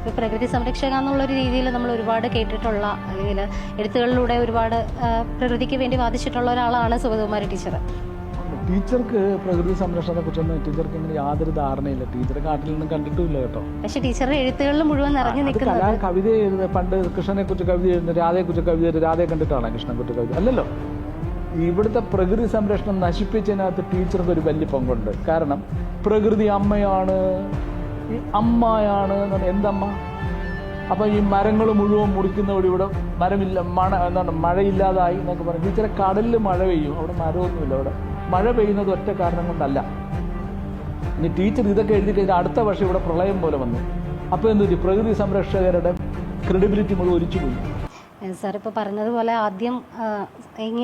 ഇപ്പോൾ പ്രകൃതി സംരക്ഷക എന്നുള്ളൊരു രീതിയിൽ നമ്മൾ ഒരുപാട് കേട്ടിട്ടുള്ള അല്ലെങ്കിൽ എഴുത്തുകളിലൂടെ ഒരുപാട് പ്രകൃതിക്ക് വേണ്ടി വാദിച്ചിട്ടുള്ള ഒരാളാണ് സുഗതകുമാരി ടീച്ചർ. ടീച്ചർക്ക് പ്രകൃതി സംരക്ഷണത്തെ കുറിച്ചൊന്നും ടീച്ചർക്ക് ഇങ്ങനെ യാതൊരു ധാരണയില്ല. ടീച്ചർ കാട്ടിൽ നിന്നും കണ്ടിട്ടുമില്ല കേട്ടോ. പക്ഷെ ടീച്ചറുടെ എഴുത്തുകളിൽ മുഴുവൻ നിറഞ്ഞു നിൽക്കുന്നത് കവിത എഴുതുന്ന പണ്ട് കൃഷ്ണനെ കുറിച്ച് കവിത എഴുതുന്ന രാധയെ കുറിച്ച് കവിത എഴുതുന്ന രാധയെ കണ്ടിട്ടാണ് കൃഷ്ണനെ കുറിച്ച് കവിത? അല്ലല്ലോ. ഇവിടുത്തെ പ്രകൃതി സംരക്ഷണം നശിപ്പിച്ചതിനകത്ത് ടീച്ചർക്ക് ഒരു വലിയ പങ്കുണ്ട്. കാരണം പ്രകൃതി അമ്മയാണ് ഈ അമ്മയാണ് എന്ന് എന്തമ്മ? അപ്പൊ ഈ മരങ്ങൾ മുഴുവൻ മുറിക്കുന്നവിടെ ഇവിടെ മരമില്ല മഴ എന്താണ് മഴയില്ലാതായി എന്നൊക്കെ പറയും ടീച്ചറെ കടലിൽ മഴ പെയ്യും. അവിടെ മരമൊന്നുമില്ല അവിടെ. മഴ പെയ്യുന്നത് ഒറ്റ കാരണം കൊണ്ടല്ല. ഇനി ടീച്ചർ ഇതൊക്കെ എഴുതി കഴിഞ്ഞാൽ അടുത്ത വർഷം ഇവിടെ പ്രളയം പോലെ വന്നു. അപ്പോൾ എന്തു പ്രകൃതി സംരക്ഷകരുടെ ക്രെഡിബിലിറ്റി മുഴുവൻ ഒലിച്ചുപോയി സാർ ഇപ്പോൾ പറഞ്ഞതുപോലെ ആദ്യം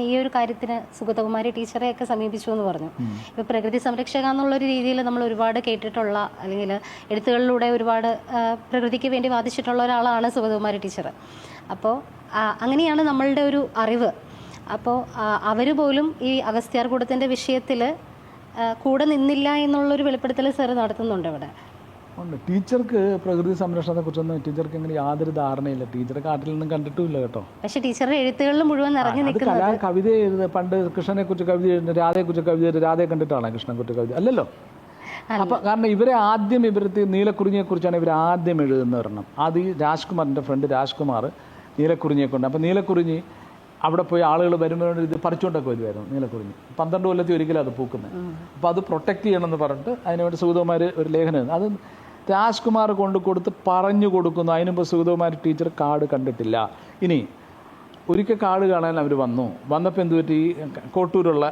ഈ ഒരു കാര്യത്തിന് സുഗതകുമാരി ടീച്ചറെയൊക്കെ സമീപിച്ചു എന്ന് പറഞ്ഞു. ഇപ്പോൾ പ്രകൃതി സംരക്ഷക എന്നുള്ളൊരു രീതിയിൽ നമ്മൾ ഒരുപാട് കേട്ടിട്ടുള്ള അല്ലെങ്കിൽ എഴുത്തുകളിലൂടെ ഒരുപാട് പ്രകൃതിക്ക് വേണ്ടി വാദിച്ചിട്ടുള്ള ഒരാളാണ് സുഗതകുമാരി ടീച്ചർ അപ്പോൾ അങ്ങനെയാണ് നമ്മളുടെ ഒരു അറിവ്. അപ്പോൾ അവർ പോലും ഈ അഗസ്ത്യാർകൂടത്തിന്റെ വിഷയത്തിൽ കൂടെ നിന്നില്ല എന്നുള്ളൊരു വെളിപ്പെടുത്തൽ സാർ നടത്തുന്നുണ്ട് ഇവിടെ. ഉണ്ട്. ടീച്ചർക്ക് പ്രകൃതി സംരക്ഷണത്തെ കുറിച്ചൊന്നും ടീച്ചർക്ക് ഇങ്ങനെ യാതൊരു ധാരണയില്ല. ടീച്ചർ കാട്ടിൽ നിന്നും കണ്ടിട്ടുമില്ല കേട്ടോ. പക്ഷേ ടീച്ചറുടെ എഴുത്തുകളിൽ മുഴുവൻ നിറഞ്ഞു നിൽക്കുന്നത് കവിത എഴുതുന്നത് പണ്ട് കൃഷ്ണനെ കുറിച്ച് കവിത എഴുതുന്ന രാധയെ കുറിച്ച് കവിത എഴുതുന്ന രാധയെ കണ്ടിട്ടാണ് കൃഷ്ണനെ കുറിച്ച് കവിത അല്ലല്ലോ. അപ്പൊ കാരണം ഇവരെ ആദ്യം ഇവരത്തെ നീലക്കുറിഞ്ഞിയെ കുറിച്ചാണ് ഇവർ ആദ്യം എഴുതുന്ന ഒരെണ്ണം. അത് ഈ രാജ്കുമാറിന്റെ ഫ്രണ്ട് രാജ്കുമാർ നീലക്കുറിഞ്ഞിയെ കൊണ്ട്. അപ്പൊ നീലക്കുറിഞ്ഞി അവിടെ പോയി ആളുകൾ വരുമ്പോൾ ഇത് പറിച്ചുകൊണ്ടൊക്കെ വരുമായിരുന്നു നീലക്കുറിഞ്ഞി. പന്ത്രണ്ട് കൊല്ലത്തിൽ ഒരിക്കലും അത് പൂക്കുന്നത്. അപ്പോൾ അത് പ്രൊട്ടക്ട് ചെയ്യണമെന്ന് പറഞ്ഞിട്ട് അതിനുവേണ്ടി സുഗതകുമാർ ഒരു ലേഖനം. അത് രാജ്കുമാർ കൊണ്ട് കൊടുത്ത് പറഞ്ഞു കൊടുക്കുന്നു. അതിനുമ്പ് സുഗതകുമാർ ടീച്ചർ കാർഡ് കണ്ടിട്ടില്ല. ഇനി ഒരിക്കൽ കാട് കാണാൻ അവർ വന്നു. വന്നപ്പോൾ എന്തു പറ്റി? കോട്ടൂരുള്ള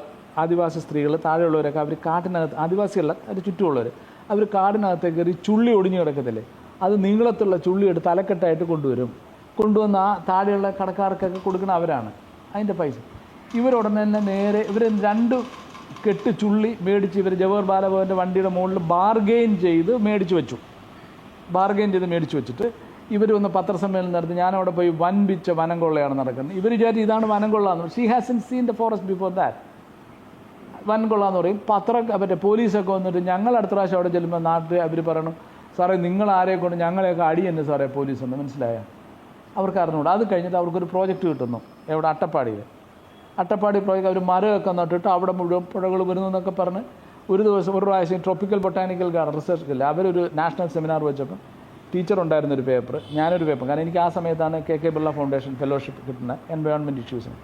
ആദിവാസി സ്ത്രീകൾ താഴെയുള്ളവരൊക്കെ അവർ കാട്ടിനകത്ത് ആദിവാസികളല്ല അതിന് ചുറ്റുമുള്ളവർ അവർ കാടിനകത്തേക്ക് കയറി ചുള്ളി ഒടിഞ്ഞു കിടക്കത്തില്ലേ? അത് നീളത്തുള്ള ചുള്ളി എടുത്ത് തലക്കെട്ടായിട്ട് കൊണ്ടുവരും. കൊണ്ടുവന്ന ആ താഴെയുള്ള കടക്കാർക്കൊക്കെ കൊടുക്കുന്ന അവരാണ്. അതിന്റെ പൈസ. ഇവരുടനെ തന്നെ നേരെ ഇവർ രണ്ട് കെട്ട് ചുള്ളി മേടിച്ച് ഇവർ ജവഹർ ബാലഭവന്റെ വണ്ടിയുടെ മുകളിൽ ബാർഗെയിൻ ചെയ്ത് മേടിച്ച് വെച്ചു. ബാർഗെയിൻ ചെയ്ത് മേടിച്ച് വെച്ചിട്ട് ഇവർ ഒന്ന് പത്രസമ്മേളനം നടത്തി. ഞാനവിടെ പോയി വൻപിച്ച വനം കൊള്ളയാണ് നടക്കുന്നത്. ഇവർ വിചാരിച്ചു ഇതാണ് വനം കൊള്ളാന്ന്. She hasn't seen the forest before that വൻ കൊള്ളാന്ന് പറയും. പത്ര മറ്റേ പോലീസൊക്കെ വന്നിട്ട് ഞങ്ങൾ അടുത്ത പ്രാവശ്യം അവിടെ ചെല്ലുമ്പോൾ നാട്ടിൽ അവർ പറയണം സാറേ നിങ്ങൾ ആരെ കൊണ്ട് ഞങ്ങളെയൊക്കെ അടി തന്നെ സാറേ പോലീസ് എന്ന് മനസ്സിലായ? അവർക്ക് അറിഞ്ഞുകൂടാ അത് കഴിഞ്ഞിട്ട് അവർക്കൊരു പ്രോജക്റ്റ് കിട്ടുന്നു. എവിടെ? അട്ടപ്പാടിയിൽ അട്ടപ്പാടി പ്രോജക്റ്റ് അവർ മരമൊക്കെ നട്ടിട്ട് അവിടെ മുഴുവൻ പുഴകൾ വരുന്നു എന്നൊക്കെ പറഞ്ഞ് ഒരു ദിവസം ഒരു പ്രാവശ്യം ട്രോപ്പിക്കൽ ബൊട്ടാനിക്കൽ ഗാർഡൻ റിസർച്ച് ഇല്ല. അവരൊരു നാഷണൽ സെമിനാർ വെച്ചപ്പം ടീച്ചർ ഉണ്ടായിരുന്ന ഒരു പേപ്പർ ഞാനൊരു പേപ്പർ കാരണം എനിക്ക് ആ സമയത്താണ് K K Birla foundation fellowship കിട്ടുന്ന എൻവയോൺമെന്റ് ഇഷ്യൂസിന്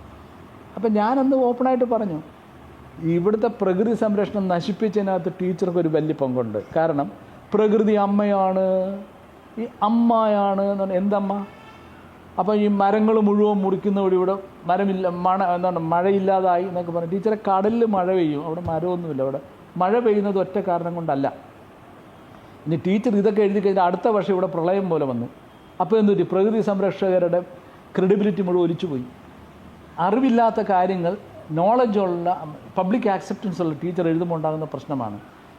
അപ്പം ഞാനന്ന് ഓപ്പണായിട്ട് പറഞ്ഞു ഇവിടുത്തെ പ്രകൃതി സംരക്ഷണം നശിപ്പിച്ചതിനകത്ത് ടീച്ചർക്ക് ഒരു വലിയ പങ്കുണ്ട്. കാരണം പ്രകൃതി അമ്മയാണ് ഈ അമ്മയാണ് എന്താ എന്തമ്മ? അപ്പോൾ ഈ മരങ്ങൾ മുഴുവൻ മുറിക്കുന്നവിടെ ഇവിടെ മരമില്ല മണ എന്താണ് മഴയില്ലാതായി എന്നൊക്കെ പറഞ്ഞു. ടീച്ചറെ കടലിൽ മഴ പെയ്യും. അവിടെ മരമൊന്നുമില്ല. അവിടെ മഴ പെയ്യുന്നത് ഒറ്റ കാരണം കൊണ്ടല്ല. ഇനി ടീച്ചർ ഇതൊക്കെ എഴുതി കഴിഞ്ഞാൽ അടുത്ത വർഷം ഇവിടെ പ്രളയം പോലെ വന്നു. അപ്പോൾ എന്തൊരു പ്രകൃതി സംരക്ഷകരുടെ ക്രെഡിബിലിറ്റി മുഴുവൻ ഒലിച്ചുപോയി അറിവില്ലാത്ത കാര്യങ്ങൾ നോളജുള്ള പബ്ലിക് ആക്സെപ്റ്റൻസ് ഉള്ള ടീച്ചർ എഴുതുമ്പോൾ ഉണ്ടാകുന്ന പ്രശ്നമാണ്.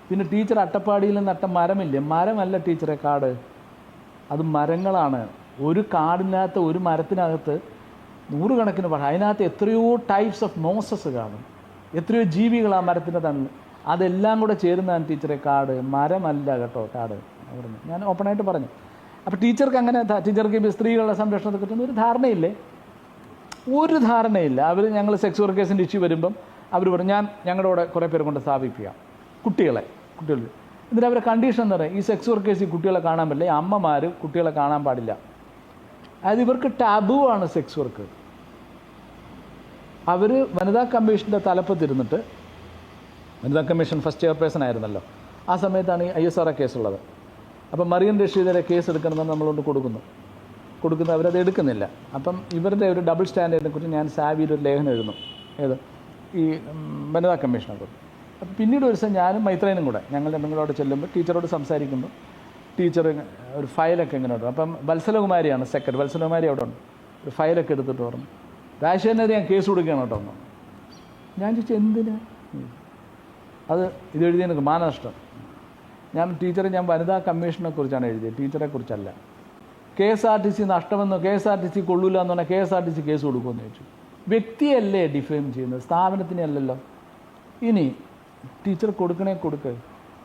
പിന്നെ ടീച്ചർ അട്ടപ്പാടിയിൽ നട്ട മരമില്ലേ? മരമല്ല ടീച്ചറെ കാട്. അത് മരങ്ങളാണ്. ഒരു കാടിനകത്ത് ഒരു മരത്തിനകത്ത് നൂറുകണക്കിന് പക്ഷേ അതിനകത്ത് എത്രയോ ടൈപ്സ് ഓഫ് മോസസ് കാണും. എത്രയോ ജീവികൾ ആ മരത്തിന്റെ തണ്ണിൽ അതെല്ലാം കൂടെ ചേരുന്നതാണ് ടീച്ചറെ കാട്. മരമല്ല കേട്ടോ കാട് പറഞ്ഞു ഞാൻ ഓപ്പണായിട്ട് പറഞ്ഞു. അപ്പോൾ ടീച്ചർക്ക് അങ്ങനെ ടീച്ചർക്ക് ഇപ്പോൾ സ്ത്രീകളുടെ സംരക്ഷണത്തെ കുറിച്ചൊന്നും ഒരു ധാരണയില്ലേ? ഒരു ധാരണയില്ല. അവർ ഞങ്ങൾ സെക്സ് വർക്കേഴ്സിന്റെ ഇഷ്യൂ വരുമ്പം അവർ പറഞ്ഞു ഞാൻ ഞങ്ങളുടെ കൂടെ കുറേ പേരെ കൊണ്ട് സ്ഥാപിക്കുക കുട്ടികളെ കുട്ടികൾ എന്നിട്ട് അവരുടെ കണ്ടീഷൻ എന്ന് പറയുക ഈ സെക്സ് വർക്കേഴ്സ് ഈ കുട്ടികളെ കാണാൻ പറ്റില്ല. അമ്മമാർ കുട്ടികളെ കാണാൻ പാടില്ല. അതായത് ഇവർക്ക് ടാബു ആണ് സെക്സ് വർക്ക്. അവർ വനിതാ കമ്മീഷന്റെ തലപ്പത്തിരുന്നിട്ട് വനിതാ കമ്മീഷൻ ഫസ്റ്റ് ചെയർപേഴ്സൺ ആയിരുന്നല്ലോ. ആ സമയത്താണ് ഈ ഐ എസ് ആർ എ കേസുള്ളത്. അപ്പം മറിയൻ റഷീദിനെ കേസ് എടുക്കണമെന്ന് നമ്മളോട് കൊടുക്കുന്നു. കൊടുക്കുന്നത് അവരത് എടുക്കുന്നില്ല. അപ്പം ഇവരുടെ ഒരു ഡബിൾ സ്റ്റാൻഡേർഡിനെ കുറിച്ച് ഞാൻ സാവിയിൽ ഒരു ലേഖനം എഴുതുന്നു. ഏത്? ഈ വനിതാ കമ്മീഷനെ കുറിച്ച് അപ്പം പിന്നീട് ഒരു ദിവസം ഞാനും മൈത്രേനും കൂടെ ഞങ്ങൾ രണ്ടും ചെല്ലുമ്പോൾ ടീച്ചറോട് സംസാരിക്കുമ്പോൾ ടീച്ചർ ഒരു ഫയലൊക്കെ ഇങ്ങനെ ഉണ്ട് അപ്പം വത്സലകുമാരിയാണ് സെക്രട്ടറി വത്സലകുമാരി അവിടെ ഉണ്ട്. ഒരു ഫയലൊക്കെ എടുത്തിട്ട് പറഞ്ഞു. രാജശേഖരനെതിരെ ഞാൻ കേസ് കൊടുക്കുകയാണ് കേട്ടോ ഒന്ന് ഞാൻ ചോദിച്ചു എന്തിനാ? അത് ഇത് എഴുതിയ എനിക്ക് മാനനഷ്ടം. ഞാൻ ടീച്ചറെ ഞാൻ വനിതാ കമ്മീഷനെ കുറിച്ചാണ് എഴുതിയത്. ടീച്ചറെ കുറിച്ചല്ല. K S R T C നഷ്ടമെന്നോ K S R T C കൊള്ളൂല എന്ന് പറഞ്ഞാൽ K S R T C case കൊടുക്കുമെന്ന് ചോദിച്ചു. വ്യക്തിയല്ലേ ഡിഫൈം ചെയ്യുന്നത്? സ്ഥാപനത്തിനല്ലല്ലോ ഇനി ടീച്ചർ കൊടുക്കണേ കൊടുക്ക്.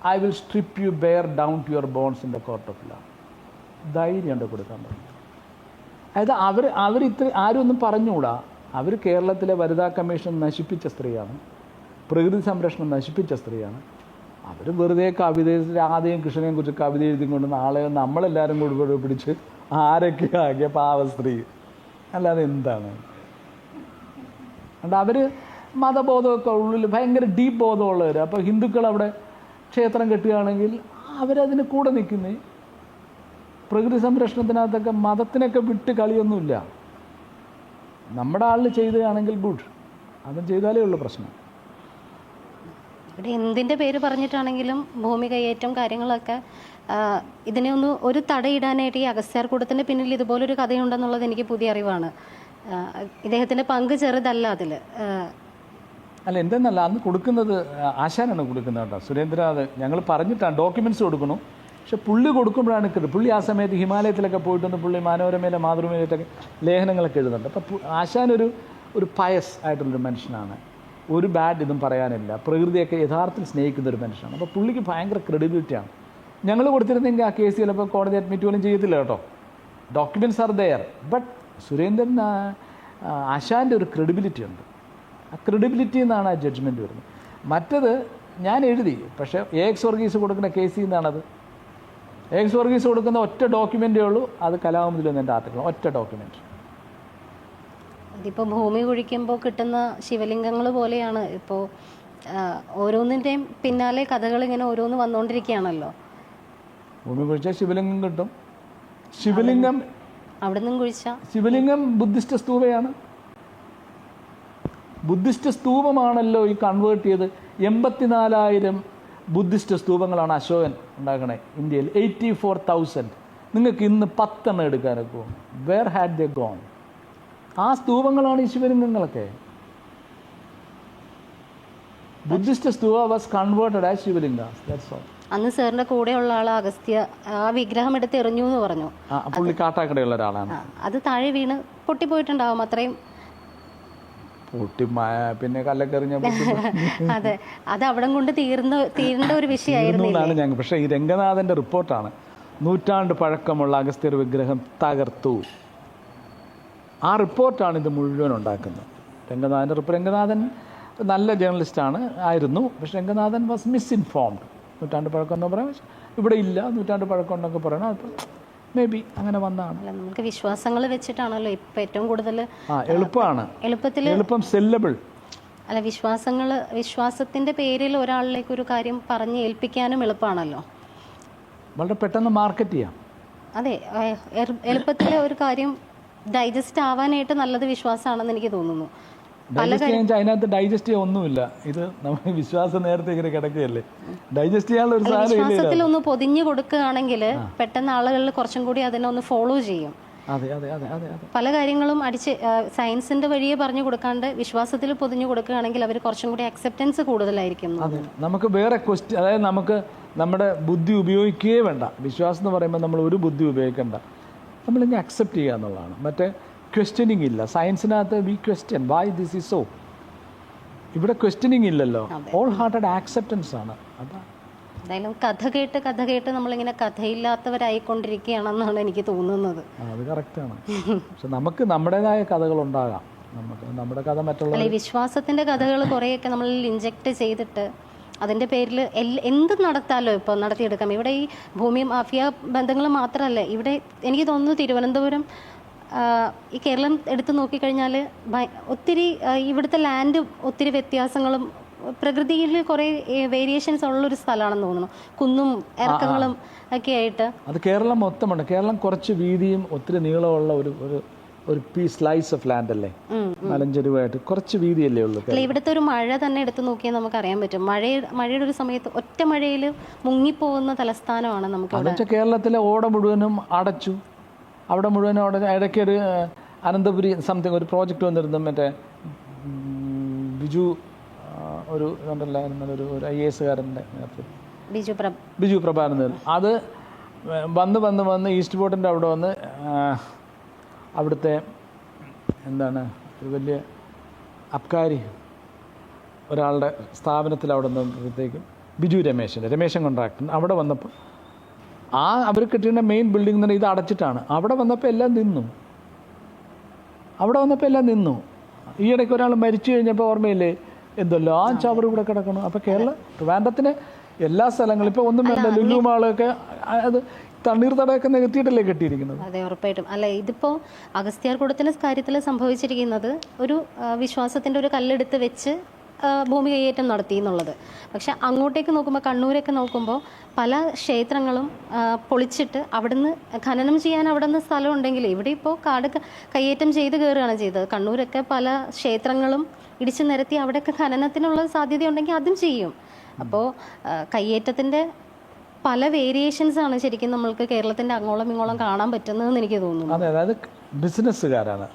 I will strip you bare down to your bones in the court of law ധൈര്യമുണ്ട് കൊടുക്കാൻ പറഞ്ഞു അതായത് അവർ അവർ ഇത്ര ആരും ഒന്നും പറഞ്ഞുകൂടാ. അവർ കേരളത്തിലെ വനിതാ കമ്മീഷൻ നശിപ്പിച്ച സ്ത്രീയാണ്. പ്രകൃതി സംരക്ഷണം നശിപ്പിച്ച സ്ത്രീയാണ്. അവർ വെറുതെ കവിത രാധയും കൃഷ്ണനെയും കുറിച്ച് കവിത എഴുതി കൊണ്ട് നാളെ നമ്മളെല്ലാവരും കൂടെ പിടിച്ച് ആരൊക്കെ ആക്കിയ പാവ സ്ത്രീ. അല്ലാതെ എന്താണ്? അതുകൊണ്ട് അവർ മതബോധമൊക്കെ ഉള്ളിൽ ഭയങ്കര ഡീപ്പ് ബോധമുള്ളവർ അപ്പോൾ ഹിന്ദുക്കൾ അവിടെ ക്ഷേത്രം കെട്ടുകയാണെങ്കിൽ അവരതിന് കൂടെ നിൽക്കുന്നേ. പ്രകൃതി സംരക്ഷണത്തിനകത്തൊക്കെ മതത്തിനൊക്കെ വിട്ട് കളിയൊന്നുമില്ല. നമ്മുടെ ആളിൽ ചെയ്തതാണെങ്കിൽ ഗുഡ്. അതും ചെയ്താലേ ഉള്ളൂ പ്രശ്നം. ഇവിടെ എന്തിന്റെ പേര് പറഞ്ഞിട്ടാണെങ്കിലും ഭൂമി കയ്യേറ്റം കാര്യങ്ങളൊക്കെ ഇതിനെ ഒന്ന് ഒരു തടയിടാനായിട്ട് ഈ അഗസ്ത്യാർകൂടത്തിന്റെ പിന്നിൽ ഇതുപോലൊരു കഥയുണ്ടെന്നുള്ളത് എനിക്ക് പുതിയ അറിവാണ്. ഇദ്ദേഹത്തിന്റെ പങ്ക് ചെറുതല്ല അതിൽ അല്ല എന്തെന്നല്ല അന്ന് കൊടുക്കുന്നത് ആശാനാണ് കൊടുക്കുന്നത് കേട്ടോ. സുരേന്ദ്ര അത് ഞങ്ങൾ പറഞ്ഞിട്ടാണ് ഡോക്യുമെന്റ്സ് കൊടുക്കണം പക്ഷെ പുള്ളി കൊടുക്കുമ്പോഴാണ് കിട്ടുന്നത്. പുള്ളി ആ സമയത്ത് ഹിമാലയത്തിലൊക്കെ പോയിട്ടുണ്ട്. പുള്ളി മാനോരമയിലെ മാതൃഭൂമിയിലൊക്കെ ലേഖനങ്ങളൊക്കെ എഴുതുന്നുണ്ട്. അപ്പോൾ ആശാനൊരു ഒരു പയസ് ആയിട്ടുള്ളൊരു മനുഷ്യനാണ്. ഒരു ബാഡ് ഇതും പറയാനില്ല. പ്രകൃതിയൊക്കെ യഥാർത്ഥത്തിൽ സ്നേഹിക്കുന്ന ഒരു മനുഷ്യനാണ്. അപ്പോൾ പുള്ളിക്ക് ഭയങ്കര ക്രെഡിബിലിറ്റിയാണ് ഞങ്ങൾ കൊടുത്തിരുന്നെങ്കിൽ ആ കേസ് ചിലപ്പോൾ കോടതി അഡ്മിറ്റ് പോലും ചെയ്യത്തില്ല കേട്ടോ. Documents are there but Surendran ആശാന്റെ ഒരു ക്രെഡിബിലിറ്റി ഉണ്ട്. ക്രെഡിബിലിറ്റി എന്നാണ് ആ ജഡ്ജ്മെന്റ് വരുന്നത്. മറ്റത് ഞാൻ എഴുതി പക്ഷേ എ എക്സ് വർഗീസ് കൊടുക്കുന്ന കേസിൽ നിന്നാണത്. എ എക്സ് വർഗീസ് കൊടുക്കുന്ന ഒറ്റ ഡോക്യുമെന്റേ ഉള്ളൂ അത് കലാമതിലൊന്നും എന്റെ ആർട്ടിക്കിൾ ഒറ്റ ഡോക്യുമെന്റ് ഇതിപ്പോൾ ഭൂമി കുഴിക്കുമ്പോൾ കിട്ടുന്ന ശിവലിംഗങ്ങൾ പോലെയാണ്. ഇപ്പോൾ ഓരോന്നിന്റെയും പിന്നാലെ കഥകൾ ഇങ്ങനെ ഓരോന്ന് വന്നുകൊണ്ടിരിക്കുകയാണല്ലോ ഭൂമി കുഴിച്ചാൽ ശിവലിംഗം കിട്ടും. ശിവലിംഗം അവിടെ നിന്നും കുഴിച്ച. ശിവലിംഗം ബുദ്ധിസ്റ്റ് സ്തൂപയാണ്. ബുദ്ധിസ്റ്റ് സ്തൂപമാണല്ലോ ഈ കൺവേർട്ട് ചെയ്ത്. എൺപത്തിനാലായിരം ബുദ്ധിസ്റ്റ് സ്തൂപങ്ങളാണ് അശോകൻ ഉണ്ടാക്കണേ ഇന്ത്യയിൽ. എയ്റ്റി ഫോർ തൗസൻഡ് നിങ്ങൾക്ക് ഇന്ന് പത്തെണ്ണം എടുക്കാനൊക്കെ വേർ ഹാഡ് ദ ഗോൺ ആ സ്തൂപങ്ങളാണ് ഈ ശിവലിംഗങ്ങളൊക്കെ. Buddhist stupa was converted as Shivalinga. That's all അന്ന് സാറിന്റെ കൂടെയുള്ള ആൾ അഗസ്ത്യ ആ വിഗ്രഹം എടുത്ത് എറിഞ്ഞു എന്ന് പറഞ്ഞു. പുള്ളി കാട്ടാക്കടയുള്ള ഒരാളാണ്. അത് താഴെ വീണ് പൊട്ടിപ്പോയിട്ടുണ്ടാവും അത്രയും. പിന്നെ കല്ലക്കെറിഞ്ഞ അതെ. അത് അവിടം കൊണ്ട് തീർന്ന തീരേണ്ട ഒരു വിഷയമായിരുന്നു ഞങ്ങൾ പക്ഷേ ഈ രംഗനാഥന്റെ റിപ്പോർട്ടാണ്. നൂറ്റാണ്ട് പഴക്കമുള്ള അഗസ്ത്യർ വിഗ്രഹം തകർത്തു. ആ റിപ്പോർട്ടാണ് ഇത് മുഴുവൻ ഉണ്ടാക്കുന്നത്. രംഗനാഥന്റെ റിപ്പോർട്ട് രംഗനാഥൻ നല്ല ജേർണലിസ്റ്റാണ് ആയിരുന്നു. പക്ഷെ രംഗനാഥൻ വാസ് മിസ്ഇൻഫോംഡ് നൂറ്റാണ്ട് പഴക്കം എന്ന് പറയാം. ഇവിടെ ഇല്ല. നൂറ്റാണ്ട് പഴക്കം എന്നൊക്കെ പറയണം. അപ്പോൾ മേ ബി അങ്ങനെ വന്നതാണ്. അല്ല നമുക്ക് വിശ്വാസങ്ങൾ വെച്ചിട്ടാണല്ലോ ഇപ്പം ഏറ്റവും കൂടുതൽ എളുപ്പമാണ്. എളുപ്പത്തിൽ എളുപ്പം സെല്ലബിൾ അല്ല വിശ്വാസങ്ങൾ വിശ്വാസത്തിന്റെ പേരിൽ ഒരാളിലേക്ക് ഒരു കാര്യം പറഞ്ഞ് ഏൽപ്പിക്കാനും എളുപ്പമാണല്ലോ. വളരെ പെട്ടെന്ന് മാർക്കറ്റ് ചെയ്യാം. അതെ എളുപ്പത്തിൽ ഒരു കാര്യം ഡൈജസ്റ്റ് ആവാനായിട്ട് നല്ലത് വിശ്വാസമാണെന്ന് എനിക്ക് തോന്നുന്നു. ഡൈജസ്റ്റ് ചെയ്യാൻ അതിനകത്ത് ഡൈജസ്റ്റ് ചെയ്യാൻ ഒന്നുമില്ല. ഇത് നമ്മൾ വിശ്വാസം നേരത്തെ ഇങ്ങനെ കിടക്കുകയല്ലേ? ഡൈജസ്റ്റ് ചെയ്യാനുള്ള ഒരു സാധനം വിശ്വാസത്തിൽ ഒന്ന് പൊതിഞ്ഞു കൊടുക്കുകയാണെങ്കിൽ പെട്ടെന്ന് ആളുകളിൽ കുറച്ചും കൂടി അതിനെ ഒന്ന് ഫോളോ ചെയ്യും. പല കാര്യങ്ങളും അടിച്ച് സയൻസിന്റെ വഴിയെ പറഞ്ഞു കൊടുക്കാണ്ട് വിശ്വാസത്തിൽ പൊതിഞ്ഞു കൊടുക്കുകയാണെങ്കിൽ അവർ കുറച്ചും കൂടി അക്സെപ്റ്റൻസ് കൂടുതലായിരിക്കും നമുക്ക് വേറെ ക്വസ്റ്റ്യൻ അതായത് നമുക്ക് നമ്മുടെ ബുദ്ധി ഉപയോഗിക്കുകയേ വേണ്ട. വിശ്വാസം എന്ന് പറയുമ്പോൾ നമ്മൾ ഒരു ബുദ്ധി ഉപയോഗിക്കേണ്ട. നമ്മളിങ്ങനെ അക്സെപ്റ്റ് ചെയ്യുക എന്നുള്ളതാണ്. മറ്റേ ക്വസ്റ്റ്യനിങ് ഇല്ല. സയൻസിനകത്ത് we question why this is so ഇവിടെ ക്വസ്റ്റ്യനിങ് ഇല്ലല്ലോ. ഓൾ ഹാർട്ടഡ് ആക്സെപ്റ്റൻസ് ആണ്. അതാ. എന്തായാലും കഥ കേട്ട് കഥ കേട്ട് നമ്മളിങ്ങനെ കഥയില്ലാത്തവരായിക്കൊണ്ടിരിക്കുകയാണെന്നാണ് എനിക്ക് തോന്നുന്നത്. അത് കറക്റ്റാണ് പക്ഷെ നമുക്ക് നമ്മുടേതായ കഥകൾ ഉണ്ടാകാം. നമുക്ക് നമ്മുടെ കഥ മറ്റുള്ള വിശ്വാസത്തിന്റെ കഥകൾ കുറേയൊക്കെ നമ്മൾ ഇഞ്ചെക്ട് ചെയ്തിട്ട് അതിന്റെ പേരിൽ എന്ത് നടത്താലോ ഇപ്പോൾ നടത്തിയെടുക്കാം. ഇവിടെ ഈ ഭൂമി മാഫിയ ബന്ധങ്ങൾ മാത്രമല്ല ഇവിടെ എനിക്ക് തോന്നുന്നു തിരുവനന്തപുരം ഈ കേരളം എടുത്തു നോക്കിക്കഴിഞ്ഞാൽ ഒത്തിരി ഇവിടുത്തെ ലാൻഡ് ഒത്തിരി വ്യത്യാസങ്ങളും പ്രകൃതിയിൽ കുറേ വേരിയേഷൻസ് ഉള്ളൊരു സ്ഥലമാണെന്ന് തോന്നുന്നു. കുന്നും ഇറക്കങ്ങളും ഒക്കെ ആയിട്ട്. അത് കേരളം മൊത്തമുണ്ട്. കേരളം കുറച്ച് വീതിയും ഒത്തിരി നീളമുള്ള ഒരു ഒരു ഒരു പീ സ്ലൈസ് ഓഫ് ലാൻഡ് അല്ലേ. മലഞ്ചെരുവായിട്ട്. കുറച്ച് വീതിയല്ലേ ഉള്ളൂ അല്ല ഇവിടുത്തെ ഒരു മഴ തന്നെ എടുത്തു നോക്കിയാൽ നമുക്ക് അറിയാൻ പറ്റും. മഴ മഴയുടെ ഒരു സമയത്ത് ഒറ്റ മഴയിൽ മുങ്ങിപ്പോകുന്ന തലസ്ഥാനമാണ് നമുക്ക് കേരളത്തിലെ ഓട മുഴുവനും അടച്ചു. അവിടെ മുഴുവൻ അവിടെ ഇടയ്ക്ക് ഒരു അനന്തപുരി സംതിങ് ഒരു പ്രോജക്റ്റ് വന്നിരുന്നു മറ്റേ ബിജു ഒരു ഇതുണ്ടല്ലായിരുന്നു ഒരു ഒരു ഐ എസ് കാരന്റെ ബിജു പ്രഭ ബിജു പ്രഭാനന്ദൻ അത് വന്ന് വന്ന് വന്ന് ഈസ്റ്റ് ബോട്ടിന്റെ അവിടെ വന്ന് അവിടുത്തെ എന്താണ് ഒരു വലിയ അബ്കാരി ഒരാളുടെ സ്ഥാപനത്തിൽ അവിടെ നിന്നപ്പോഴത്തേക്കും ബിജു രമേശന്റെ രമേശൻ കോൺട്രാക്ടർ അവിടെ വന്നപ്പോൾ ആ അവർ കെട്ടിയിരുന്ന മെയിൻ ബിൽഡിംഗ് തന്നെ ഇത് അടച്ചിട്ടാണ്. അവിടെ വന്നപ്പോൾ എല്ലാം നിന്നു. അവിടെ വന്നപ്പോൾ എല്ലാം നിന്നു. ഈ ഇടയ്ക്ക് ഒരാൾ മരിച്ചു കഴിഞ്ഞപ്പോൾ ഓർമ്മയില്ലേ? എന്തെല്ലാം ചവറ് ഇവിടെ കിടക്കണം. അപ്പോൾ കേരള ട്രിവാൻഡത്തിന് എല്ലാ സ്ഥലങ്ങളും ഇപ്പോൾ ഒന്നും വേണ്ട ലുലു മാളൊക്കെ അത് തണ്ണീർത്തടയൊക്കെ നികത്തിയിട്ടല്ലേ കെട്ടിയിരിക്കുന്നത്? അതെ ഉറപ്പായിട്ടും. അല്ല ഇതിപ്പോൾ അഗസ്ത്യാർകൂടത്തിന്റെ കാര്യത്തിൽ സംഭവിച്ചിരിക്കുന്നത് ഒരു വിശ്വാസത്തിന്റെ വിശ്വാസത്തിന്റെ ഒരു കല്ലെടുത്ത് വെച്ച് ആ, ഭൂമി കൈയേറ്റം നടത്തി എന്നുള്ളത്. പക്ഷെ അങ്ങോട്ടേക്ക് നോക്കുമ്പോൾ കണ്ണൂരൊക്കെ നോക്കുമ്പോൾ പല ക്ഷേത്രങ്ങളും പൊളിച്ചിട്ട് അവിടുന്ന് ഖനനം ചെയ്യാൻ അവിടുന്ന് സ്ഥലം ഉണ്ടെങ്കിൽ ഇവിടെ ഇപ്പോൾ കാട് കയ്യേറ്റം ചെയ്ത് കയറുകയാണ് ചെയ്തത്. കണ്ണൂരൊക്കെ പല ക്ഷേത്രങ്ങളും ഇടിച്ചു നിരത്തി അവിടെയൊക്കെ ഖനനത്തിനുള്ള സാധ്യതയുണ്ടെങ്കിൽ അതും ചെയ്യും. അപ്പോൾ കയ്യേറ്റത്തിന്റെ പല വേരിയേഷൻസ് ആണ് ശരിക്കും നമ്മൾക്ക് കേരളത്തിന്റെ അങ്ങോളം ഇങ്ങോളം കാണാൻ പറ്റുന്നതെന്ന് എനിക്ക് തോന്നുന്നു. അതെ അതായത് ബിസിനസ്സുകാരാണ്.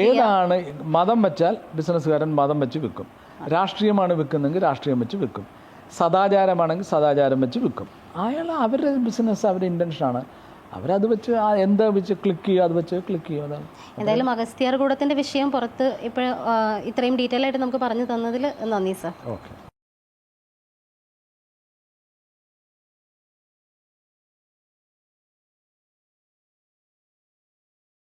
ഏതാണ് മതം വെച്ചാൽ ബിസിനസ്സുകാരൻ മതം വെച്ച് വിൽക്കും. രാഷ്ട്രീയമാണ് വിൽക്കുന്നെങ്കിൽ രാഷ്ട്രീയം വെച്ച് വിൽക്കും. സദാചാരമാണെങ്കിൽ സദാചാരം വെച്ച് വിൽക്കും. അയാൾ അവരുടെ ബിസിനസ് അവരുടെ ഇന്റൻഷനാണ് അവരത് വെച്ച് എന്താ വെച്ച് ക്ലിക്ക് ചെയ്യുക അത് വെച്ച് ക്ലിക്ക് ചെയ്യുക അതാണ്. എന്തായാലും അഗസ്ത്യാർകൂടത്തിന്റെ വിഷയം പുറത്ത് ഇപ്പോൾ ഇത്രയും ഡീറ്റെയിൽ ആയിട്ട് നമുക്ക് പറഞ്ഞു തന്നതിൽ നന്ദി സർ ഓക്കെ.